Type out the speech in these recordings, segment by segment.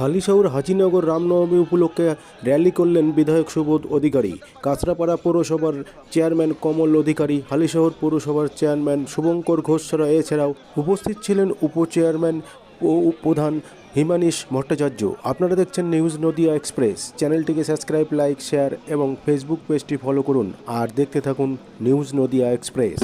হালিশহর হাজিনগর রামনবমী উপলক্ষে র্যালি করলেন বিধায়ক সুবোধ অধিকারী। কাঁচরাপাড়া পৌরসভার চেয়ারম্যান কমল অধিকারী, হালিশহর পৌরসভার চেয়ারম্যান শুভঙ্কর ঘোষ ছাড়া এছাড়াও উপস্থিত ছিলেন উপচেয়ারম্যান ও প্রধান হিমানিশ ভট্টাচার্য। আপনারা দেখছেন নিউজ নদিয়া এক্সপ্রেস। চ্যানেলটিকে সাবস্ক্রাইব, লাইক, শেয়ার এবং ফেসবুক পেজটি ফলো করুন। আর দেখতে থাকুন নিউজ নদিয়া এক্সপ্রেস।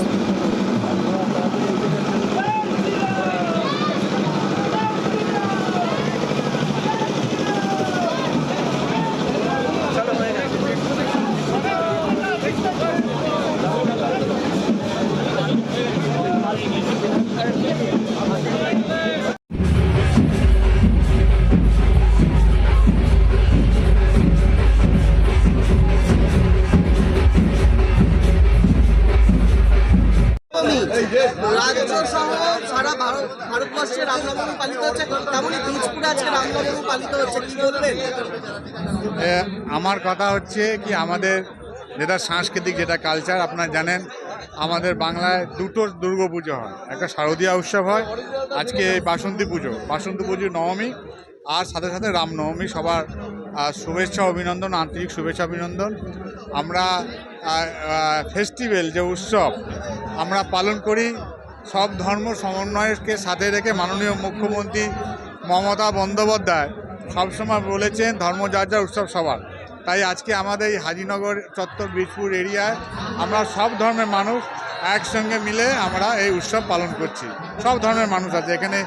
আমার কথা হচ্ছে কি, আমাদের যেটা সাংস্কৃতিক যেটা কালচার আপনারা জানেন, আমাদের বাংলায় দুটো দুর্গাপুজো হয়। একটা শারদীয়া উৎসব হয়, আজকে এই বাসন্তী পুজো। বাসন্তী পুজো নবমী, আর সাথে সাথে রামনবমী সবার শুভেচ্ছা, অভিনন্দন, আন্তরিক শুভেচ্ছা, অভিনন্দন। আমরা ফেস্টিভ্যাল যে উৎসব আমরা পালন করি। সব ধর্ম সমন্বয়কে সাথে রেখে মাননীয় মুখ্যমন্ত্রী মমতা বন্দ্যোপাধ্যায় সবসময় বলেছেন, ধর্ম যার যার উৎসব সবার। তাই আজকে আমাদের এই হাজিনগর চত্বর বীজপুর এরিয়ায় আমরা সব ধর্মের মানুষ একসঙ্গে মিলে আমরা এই উৎসব পালন করছি। সব ধর্মের মানুষ আছে। এখানে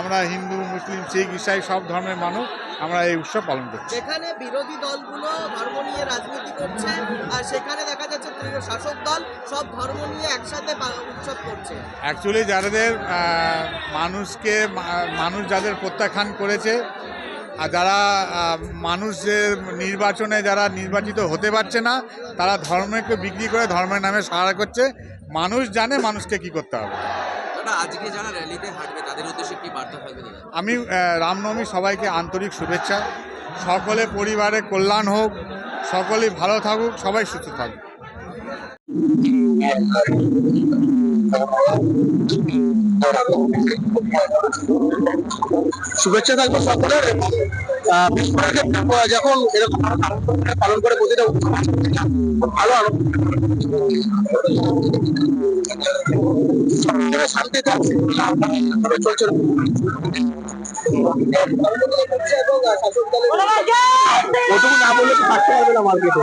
আমরা হিন্দু, মুসলিম, শিখ, ইসাই সব ধর্মের মানুষ আমরা এই উৎসব পালন করছি। যেখানে বিরোধী দলগুলো ধর্ম নিয়ে রাজনীতি করছে। আর সেখানে দেখা যাচ্ছে তৃণমূল শাসক দল সব ধর্ম নিয়ে একসাথে উৎসব করছে। অ্যাকচুয়ালি যাদের মানুষকে মানুষ যাদের প্রত্যাখ্যান করেছে আর যারা মানুষের নির্বাচনে যারা নির্বাচিত হতে পারছে না তারা ধর্মকে বিক্রি করে ধর্মের নামে সাহায্য করছে। মানুষ জানে মানুষকে কি করতে হবে। আজকে যারা র্যালিতে হাঁটবে তাদের উদ্দেশ্যে কি বার্তা থাকবে আমি রামনবমী সবাইকে আন্তরিক শুভেচ্ছা। সকলে পরিবারে কল্যাণ হোক সকলেই ভালো থাকুক, সবাই সুস্থ থাকুক। শুভেচ্ছা থাকবে সকলের। যখন এরকম পালন করে প্রতিটা ভালো শান্তিতে চলছে। ওটুকু না বললে থাকতে পারবে না মার্কেটে